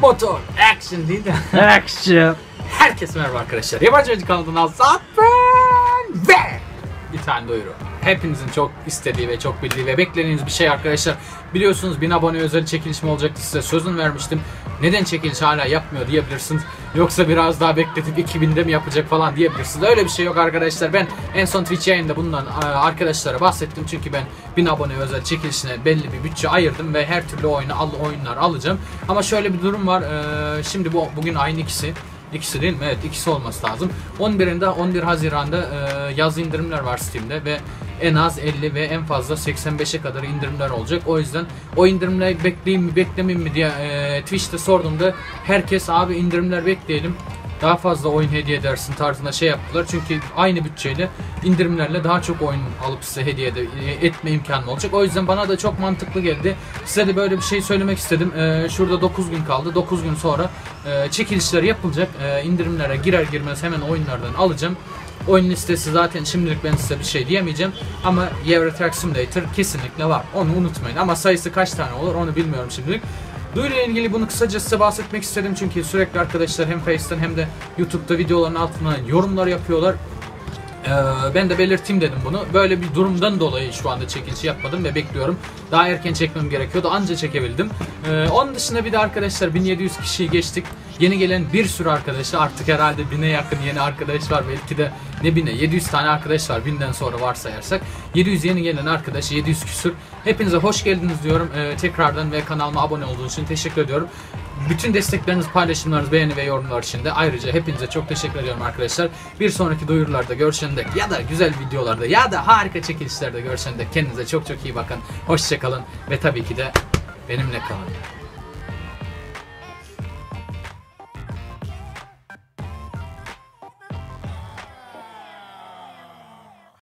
Motor action değil de. Action. Herkese merhaba arkadaşlar. Yabancı Önce kanalından Zat ben ve bir tane duyuru. Hepinizin çok istediği ve çok bildiği ve beklediğiniz bir şey arkadaşlar. Biliyorsunuz 1000 abone özel çekilişim olacaktı size sözün vermiştim. Neden çekiliş hala yapmıyor diyebilirsiniz. Yoksa biraz daha bekletip 2000'de mi yapacak falan diyebilirsiniz. Öyle bir şey yok arkadaşlar. Ben en son Twitch yayında bundan e, arkadaşlara bahsettim. Çünkü ben 1000 abone özel çekilişine belli bir bütçe ayırdım ve her türlü oyunu al, oyunlar alacağım. Ama şöyle bir durum var. E, Şimdi bu bugün ayın ikisi. İkisi değil mi? Evet ikisi olması lazım. 11'inde 11 Haziran'da e, yaz indirimler var Steam'de ve en az 50 ve en fazla 85'e kadar indirimler olacak. O yüzden o indirimleri bekleyeyim mi beklemeyeyim mi diye e, Twitch'te sorduğumda herkes abi indirimler bekleyelim daha fazla oyun hediye edersin tarzında şey yaptılar. Çünkü aynı bütçeyle indirimlerle daha çok oyun alıp size hediye ede- e, etme imkanı olacak. O yüzden bana da çok mantıklı geldi. Size de böyle bir şey söylemek istedim. Ee, şurada 9 gün kaldı. 9 gün sonra e, çekilişler yapılacak. E, indirimlere girer girmez hemen oyunlardan alacağım. Oyun listesi zaten şimdilik ben size bir şey diyemeyeceğim. Ama Euro Truck Simulator kesinlikle var. Onu unutmayın. Ama sayısı kaç tane olur onu bilmiyorum şimdilik. Duyuruyla ilgili bunu kısaca size bahsetmek istedim çünkü sürekli arkadaşlar hem Face'ten hem de YouTube'da videoların altına yorumlar yapıyorlar. Ee, ben de belirteyim dedim bunu. Böyle bir durumdan dolayı şu anda çekilişi yapmadım ve bekliyorum. Daha erken çekmem gerekiyordu. Anca çekebildim. Ee, onun dışında bir de arkadaşlar 1700 kişiyi geçtik. Yeni gelen bir sürü arkadaşlar artık herhalde 1000'e yakın yeni arkadaş var. Belki de ne 1000'e 700 tane arkadaş var 1000'den sonra varsayarsak. 700 yeni gelen arkadaş 700 küsür. Hepinize hoş geldiniz diyorum. Ee, tekrardan ve kanalıma abone olduğunuz için teşekkür ediyorum. Bütün destekleriniz, paylaşımlarınız, beğeni ve yorumlar için de ayrıca hepinize çok teşekkür ediyorum arkadaşlar. Bir sonraki duyurularda görüşene dek ya da güzel videolarda ya da harika çekilişlerde görüşene dek kendinize çok çok iyi bakın. Hoşçakalın ve tabii ki de benimle kalın.